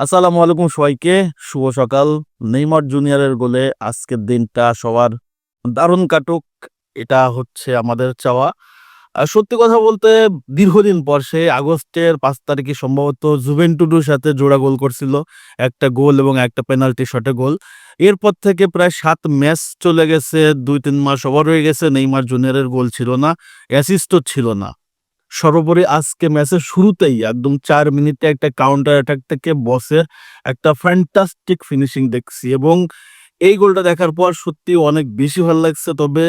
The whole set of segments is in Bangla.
আসসালামু আলাইকুম সবাইকে। শুভ সকাল। নেইমার জুনিয়রের গোলে আজকের দিনটা সবার দারুণ কাটুক। এটা হচ্ছে আমাদের চাওয়া। সত্যি কথা বলতে দীর্ঘদিন পর সে আগস্টের পাঁচ তারিখে সম্ভবত জুভেন্টুডুর সাথে জোড়া গোল করছিল। একটা গোল এবং একটা পেনাল্টি শটে গোল। এরপর থেকে প্রায় সাত ম্যাচ চলে গেছে। দুই, তিন মাস ওভার হয়ে গেছে। নেইমার জুনিয়রের গোল ছিল না, অ্যাসিস্টও ছিল না। সর্বোপরি আজকে ম্যাচের শুরুতেই একদম চার মিনিটে একটা কাউন্টার অ্যাটাক থেকে বসের একটা ফ্যান্টাস্টিক ফিনিশিং দেখছি এবং এই গোলটা দেখার পর সত্যি অনেক বেশি ভালো লাগছে। তবে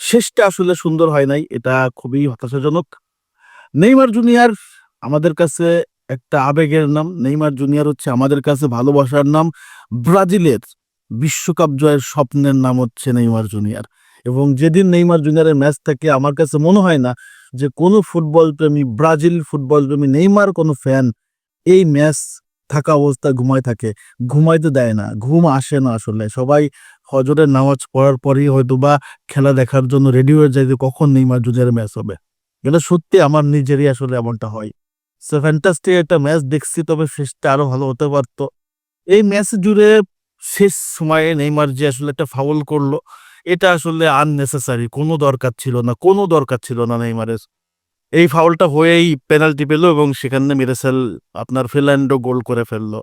শেষটা আসলে সুন্দর হয় নাই, এটা খুবই হতাশাজনক। নেইমার জুনিয়র আমাদের কাছে একটা আবেগের নাম, নেইমার জুনিয়র হচ্ছে আমাদের কাছে ভালোবাসার নাম। ব্রাজিলের বিশ্বকাপ জয়ের স্বপ্নের নাম হচ্ছে নেইমার জুনিয়র এবং যেদিন নেইমার জুনিয়রের ম্যাচ থাকে, আমার কাছে মনে হয় না যে কোনো ফুটবল প্রেমী, ব্রাজিল ফুটবল প্রেমী, নেইমার কোনো ফ্যান এই ম্যাচ থাকা অবস্থায় ঘুমায় থাকে। ঘুমাইতে দেয় না, ঘুম আসে না আসলে। সবাই হজরের নামাজ পড়ার পরেই হয়তো বা খেলা দেখার জন্য রেডি হয়ে যায় যে কখন নেইমার জুনিয়রের ম্যাচ হবে। এটা সত্যি আমার নিজেরই আসলে এমনটা হয়। সো ফ্যান্টাস্টিক একটা ম্যাচ দেখছি, তবে শেষটা আরও ভালো হতে পারতো। এই ম্যাচ জুড়ে শেষ সময়ে নেইমার যে আসলে একটা ফাউল করল এটা আসলে আননেসেসারি কোনো দরকার ছিল না, কোনো দরকার ছিল না নেইমারের। এই ফাউলটা হয়েই পেনাল্টি পেল এবং সেখানে মিরেসেল আপনার ফিনল্যান্ডও গোল করে ফেলল।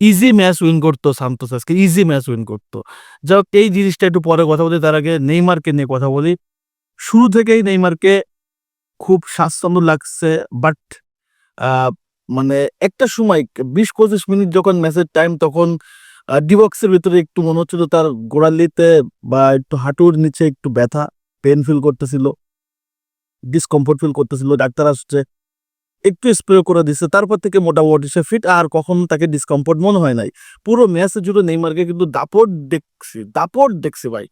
ইজি ম্যাচ উইন করতো সান্তোস আজকে ইজি ম্যাচ উইন করতো। যাই হোক এই জিনিসটা একটু পরে কথা বলি, তার আগে নেইমারকে নিয়ে কথা বলি। শুরু থেকেই নেইমারকে খুব স্বাচ্ছন্দ্য লাগছে বাট মানে একটা সময়, বিশ পঁচিশ মিনিট যখন ম্যাচের টাইম তখন ডিবক্সের ভিতরে একটু মনে হচ্ছিল তার গোড়ালিতে বা একটু হাঁটুর নিচে একটু ব্যথা পেন ফিল করতেছিল ডিসকমফোর্ট ফিল করতেছিল। ডাক্তার আসছে, একটু স্প্রে করে দিচ্ছে তারপর থেকে মোটামুটি সে ফিট আর কখন তাকে ডিসকমফোর্ট মনে হয় নাই। পুরো ম্যাচে জুড়ে নেইমারকে কিন্তু দাপট দেখছি দাপট দেখছি ভাই।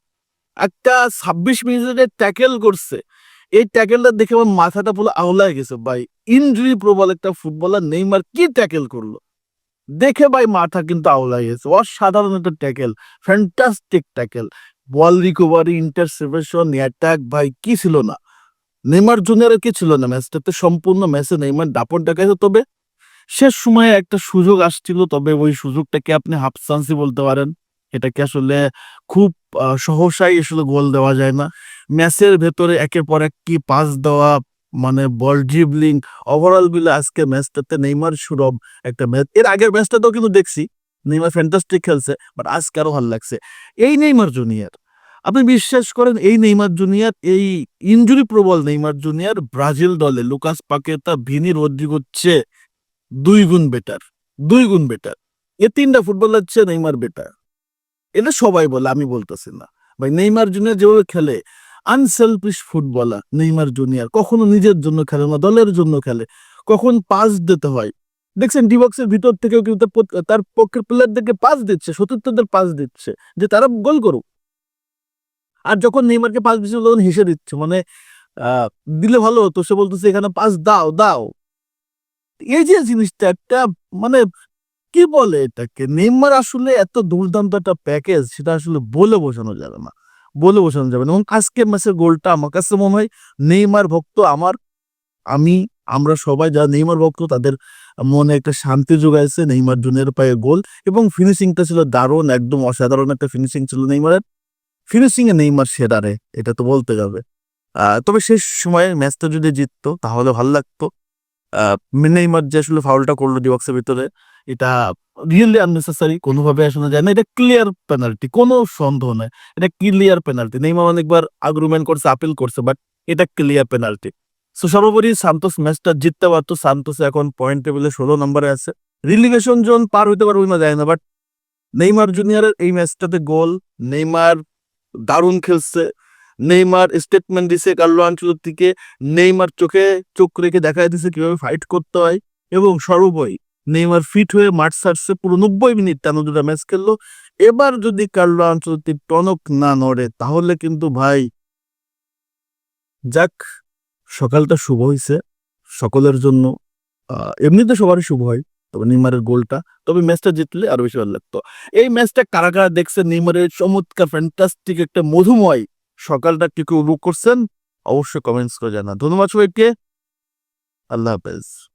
একটা ছাব্বিশ মিনিটের ট্যাকেল করছে। এই ট্যাকেলটা দেখে আমার মাথাটা পুরো আওলায় গেছে ভাই। ইনজুরি প্রবল একটা ফুটবলার নেইমার কি ট্যাকেল করল? দেখে ভাই মাথা কিন্তু গেছে। অসাধারণ একটা tackle fantastic tackle ball recovery interception attack ভাই কি ছিল না? নেইমার জুনিয়রের কি ছিল না? ম্যাচটাতে সম্পূর্ণ ম্যাচে নেইমার দাপট দেখাইছে। তবে শেষ সময়ে একটা সুযোগ আসছিল। তবে ওই সুযোগটাকে আপনি হাফ চান্সই বলতে পারেন। এটাকে আসলে খুব সহসাই আসলে গোল দেওয়া যায় না। ম্যাচের ভেতরে একের পর এক কি পাস দেওয়া মানে বল ড্রিবলিং ওভারঅল মিলে আজকে ম্যাচটাতে নেইমার, সুরভ একটা ম্যাচ। এর আগের ম্যাচটাতেও কিন্তু দেখছি নেইমার ফ্যান্টাস্টিক খেলছে বাট আজকে আরও ভালো লাগছে। এই নেইমার জুনিয়র আপনি বিশ্বাস করেন এই নেইমার জুনিয়র এই ইনজুরি প্রবল নেইমার জুনিয়র ব্রাজিল দলে, লুকাস পাকেতা, ভিনি রদ্রিগোর চেয়ে দুই গুণ বেটার দুই গুণ বেটার এ তিনটা ফুটবলার চেয়ে নেইমার বেটার এটা সবাই বলে, আমি বলতেছি না। ভাই, নেইমার জুনিয়র যেভাবে খেলে আনসেলফিশ ফুটবলার নেইমার জুনিয়র কখনো নিজের জন্য খেলে না, দলের জন্য খেলে। কখন পাস দিতে হয়? দেখছেন ডিবক্সের ভিতর থেকেও কিন্তু তার পক্ষের প্লেয়ারদেরকে পাস দিচ্ছে, সতীর্থদের পাস দিচ্ছে, যে তারা গোল করুক। আর যখন নেইমারকে পাস দিচ্ছে, তখন হেসে দিচ্ছে মানে দিলে ভালো হতো, সে বলতেছে, এখানে পাস দাও দাও। এই যে জিনিসটা, একটা মানে কি বলে এটাকে? নেইমার আসলে এত দুর্দান্ত একটা প্যাকেজ সেটা আসলে বলে বোঝানো যাবে না। বলে বোঝানো যাবে না। এবং আজকে ম্যাচের গোলটা আমার কাছে মনে হয় নেইমার ভক্ত আমার। আমি, আমরা সবাই যারা নেইমার ভক্ত, তাদের মনে একটা শান্তি যোগাইছে নেইমার জুনের পায়ে গোল। এবং ফিনিশিংটা ছিল দারুণ, একদম অসাধারণ একটা ফিনিশিং ছিল নেইমারের। ফিনিশিং এ নেইমার সেরারে, এটা তো বলতে যাবে। তবে শেষ সময়ে ম্যাচটা যদি জিততো, তাহলে ভালো লাগতো। নেইমার যে আসলে ফাউলটা করল ডিবক্সের ভিতরে, এটা রিয়েলি আননেসেসারি কোনোভাবে আসলে যায় না। এটা ক্লিয়ার পেনাল্টি কোনো সন্দেহ নাই। এটা ক্লিয়ার পেনাল্টি নেইমার অনেকবার আগ্রুমেন্ট করছে আপিল করছে বাট এটা ক্লিয়ার পেনাল্টি সো সর্বোপরি সান্তোস ম্যাচটা জিততে পারতো। সান্তোস এখন পয়েন্ট টেবিলে ষোলো নম্বরে আছে। রিলিগেশন জোন পার হইতে পারবে না যায় না বাট নেইমার জুনিয়রের এই ম্যাচটাতে গোল নেইমার দারুণ খেলছে। নেইমার স্টেটমেন্ট দিছে কার্লো আনচলত্তিকে নেইমার চোখে চোখ রেখে দেখা দিছে কীভাবে ফাইট করতে হয়। এবং সর্বোপরি নেইমার ফিট হয়ে মাঠ সারছে পুরো নব্বই মিনিট টানো দুটা ম্যাচ খেললো। এবার যদি কার্লো আনচলত্তি টনক না নড়ে, তাহলে কিন্তু ভাই যাক, সকালটা শুভ হয়েছে সকলের জন্য এমনিতে সবারই শুভ হয়, তবে নেইমারের গোলটা। তবে ম্যাচটা জিতলে আরও বেশি ভালো লাগতো। এই ম্যাচটা কারা কারা দেখছে? নেইমারের চমৎকার ফ্যান্টাস্টিক একটা মধুময় সকালটা কি উপভোগ করছেন? অবশ্যই কমেন্টস করে জানা ধন্যবাদ সবাইকে। আল্লাহ হাফেজ।